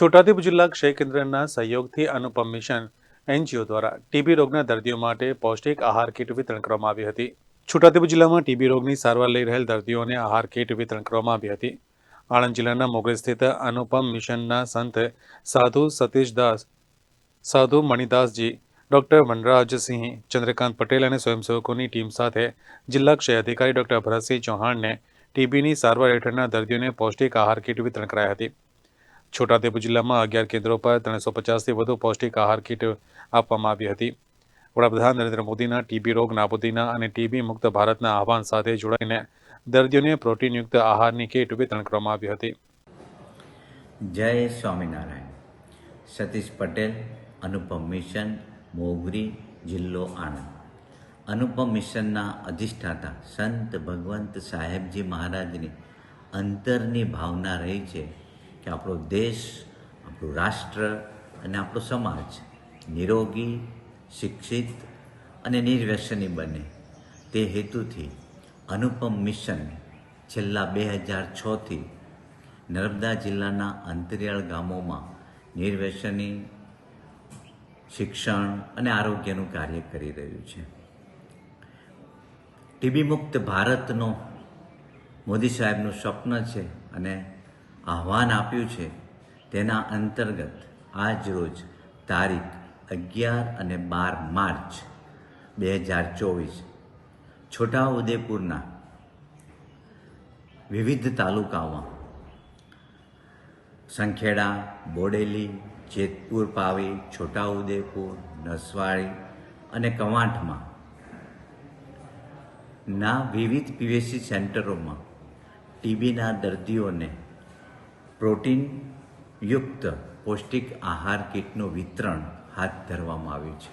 છોટાઉદેપુર જિલ્લા ક્ષય કેન્દ્રના સહયોગથી અનુપમ મિશન એનજીઓ દ્વારા ટીબી રોગના દર્દીઓ માટે પૌષ્ટિક આહાર કીટ વિતરણ કરવામાં આવી હતી. છોટાઉદેપુર જિલ્લામાં ટીબી રોગની સારવાર લઈ રહેલ દર્દીઓને આહાર કીટ વિતરણ કરવામાં આવી હતી. આણંદ જિલ્લાના મોગરેજ સ્થિત અનુપમ મિશનના સંત સાધુ સતીશદાસ, સાધુ મણિદાસજી, ડોક્ટર વનરાજસિંહ, ચંદ્રકાંત પટેલ અને સ્વયંસેવકોની ટીમ સાથે જિલ્લા ક્ષય અધિકારી ડોક્ટર ભરતસિંહ ચૌહાણને ટીબીની સારવાર હેઠળના દર્દીઓને પૌષ્ટિક આહાર કીટ વિતરણ કરાઈ હતી. છોટાઉદેપુર જિલ્લામાં અગિયાર કેન્દ્રો પર ત્રણસો પચાસથી વધુ પૌષ્ટિક આહાર કીટ આપવામાં આવી હતી. વડાપ્રધાન નરેન્દ્ર મોદીના ટીબી રોગ નાબૂદીના અને ટીબી મુક્ત ભારતના આહવાન સાથે જોડાઈને દર્દીઓને પ્રોટીનયુક્ત આહારની કીટ વિતરણ કરવામાં આવી હતી. જય સ્વામિનારાયણ. સતીશ પટેલ, અનુપમ મિશન, મોગરી, જિલ્લો આણંદ. અનુપમ મિશનના અધિષ્ઠાતા સંત ભગવંત સાહેબજી મહારાજની અંતરની ભાવના રહી છે કે આપણો દેશ, આપણું રાષ્ટ્ર અને આપણો સમાજ નિરોગી, શિક્ષિત અને નિર્વ્યસની બને તે હેતુથી અનુપમ મિશન છેલ્લા બે હજાર છથી નર્મદા જિલ્લાના અંતરિયાળ ગામોમાં નિર્વ્યસની, શિક્ષણ અને આરોગ્યનું કાર્ય કરી રહ્યું છે. ટીબી મુક્ત ભારતનો મોદી સાહેબનું સ્વપ્ન છે અને આહ્વાન આપ્યું છે તેના અંતર્ગત આજ રોજ તારીખ અગિયાર અને બાર માર્ચ બે હજાર ચોવીસ છોટાઉદેપુરના વિવિધ તાલુકાઓમાં સંખેડા, બોડેલી, જેતપુર, પાવી, છોટાઉદેપુર, નસવાડી અને કવાંટમાં ના વિવિધ પીવીસી સેન્ટરોમાં ટીબીના દર્દીઓને પ્રોટીનયુક્ત પૌષ્ટિક આહાર કીટનું વિતરણ હાથ ધરવામાં આવ્યું છે.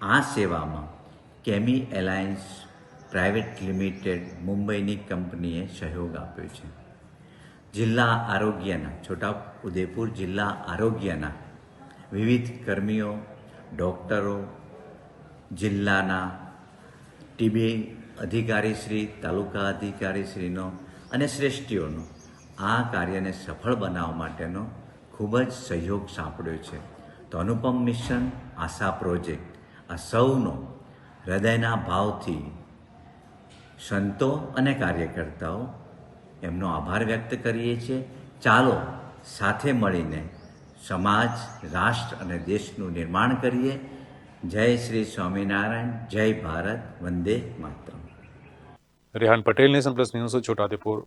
આ સેવામાં કેમી એલાયન્સ પ્રાઇવેટ લિમિટેડ મુંબઈની કંપનીએ સહયોગ આપ્યો છે. જિલ્લા આરોગ્યના છોટા ઉદેપુર જિલ્લા આરોગ્યના વિવિધ કર્મીઓ, ડૉક્ટરો, જિલ્લાના ટીબી અધિકારીશ્રી, તાલુકા અધિકારીશ્રીનો અને શ્રેષ્ઠીઓનો આ કાર્યને સફળ બનાવવા માટેનો ખૂબ જ સહયોગ સાંપડ્યો છે. તો અનુપમ મિશન આશા પ્રોજેક્ટ, આ સૌનો હૃદયના ભાવથી સંતો અને કાર્યકર્તાઓ એમનો આભાર વ્યક્ત કરીએ છીએ. ચાલો સાથે મળીને સમાજ, રાષ્ટ્ર અને દેશનું નિર્માણ કરીએ. જય શ્રી સ્વામિનારાયણ, જય ભારત, વંદે માતરમ. Rehan Patel nation plus news Chhotaudepur.